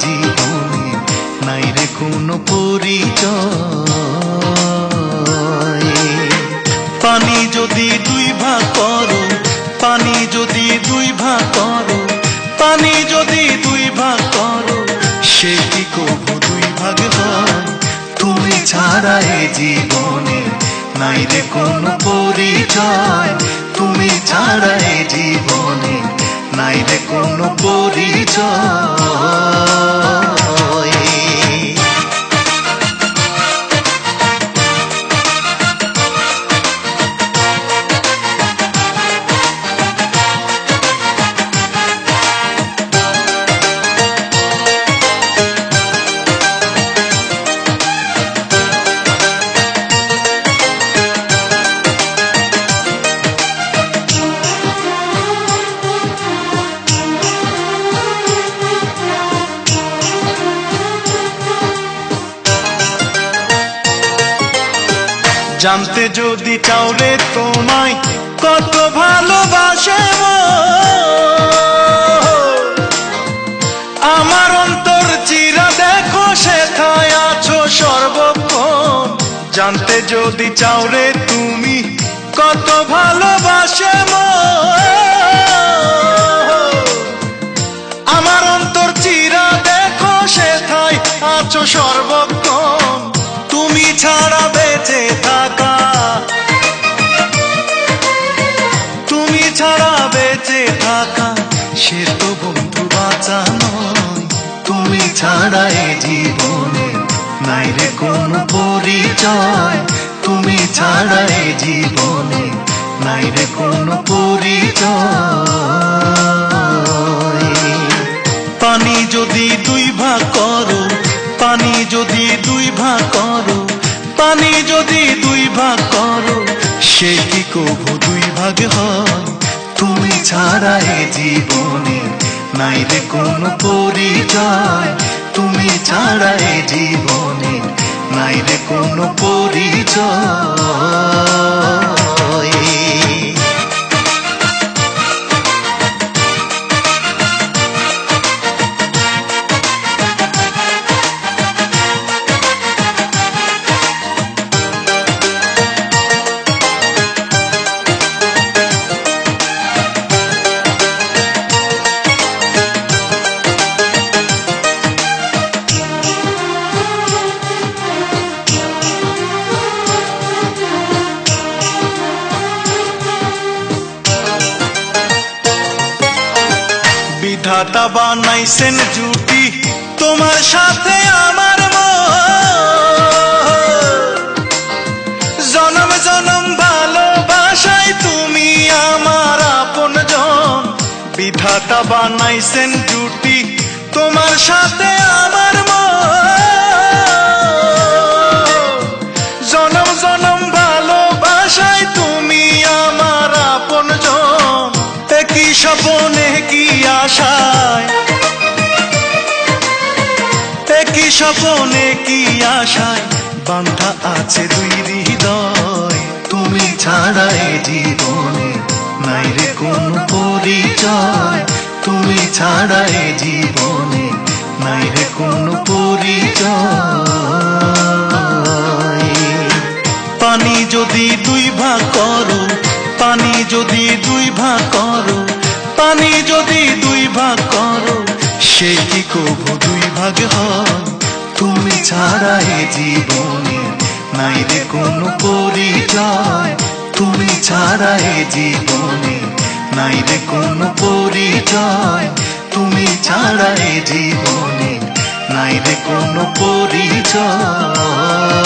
জীবনে নাই রে কোনো পরিচয়। পানি যদি দুই ভাগ করো, পানি যদি দুই ভাগ করো, পানি যদি দুই ভাগ করো, সে কি কবু দুই ভাগ হয় তুমি ছাড়া এ জীবনে নাই রে কোনো পরিচয়। তুমি ছাড়া এ জীবনে নাই রে কোনো পরিচয়। জানতে যদি চাও রে তোমায়, কত ভালোবাসে আমার অন্তর চিরা দেখো সেথায় আছো সর্বক্ষণ। জানতে যদি চাও রে তুমি, কত ভালোবাসে আমার অন্তর চিরা দেখো সেথায় আছো ছাড়া বেঁচে থাকা, সে তো বন্ধু বাঁচা নয়। তুমি ছাড়া এ জীবনে নাই রে কোনো পরিচয়। তুমি ছাড়া এ জীবনে নাই রে কোনো পরিচয়। পানি যদি দুই ভাগ করো, পানি যদি দুই ভাগ করো, পানি যদি দুই ভাগ করো, সে কি কবু দুই ভাগ হয়? তুমি ছাড়া এ জীবনে নাই রে কোনো পরিচয়। তুমি ছাড়া এ জীবনে নাই রে কোনো পরিচয়। বিধাতা বানাইছেন জুটি, তোমার সাথে আমার জনম জনম ভালোবাসাই তুমি আমার আপন জন। বিধাতা বানাইছেন জুটি, তোমার সাথে আমার জনম জনম ভালোবাসাই তুমি আমার আপন জন। কি স্বপনে কি আশায় স্বপনে কি আশায়? বান্ধা আছে দুই হৃদয়। তুমি ছাড়া জীবনে নাই রে কোন পরিচয়। তুমি ছাড়া জীবনে নাই রে কোন পরিচয়। পানি যদি দুই ভাগ করো, পানি যদি দুই ভাগ করো, পানি যদি দুই ভাগ করো, সে কি কবু দুই ভাগ হয়? তুমি ছাড়া এ জীবনে নাই রে কোনো পরিচয়। তুমি ছাড়া এ জীবনে নাই রে কোনো পরিচয়। তুমি ছাড়া এ জীবনে নাই রে কোনো পরিচয়।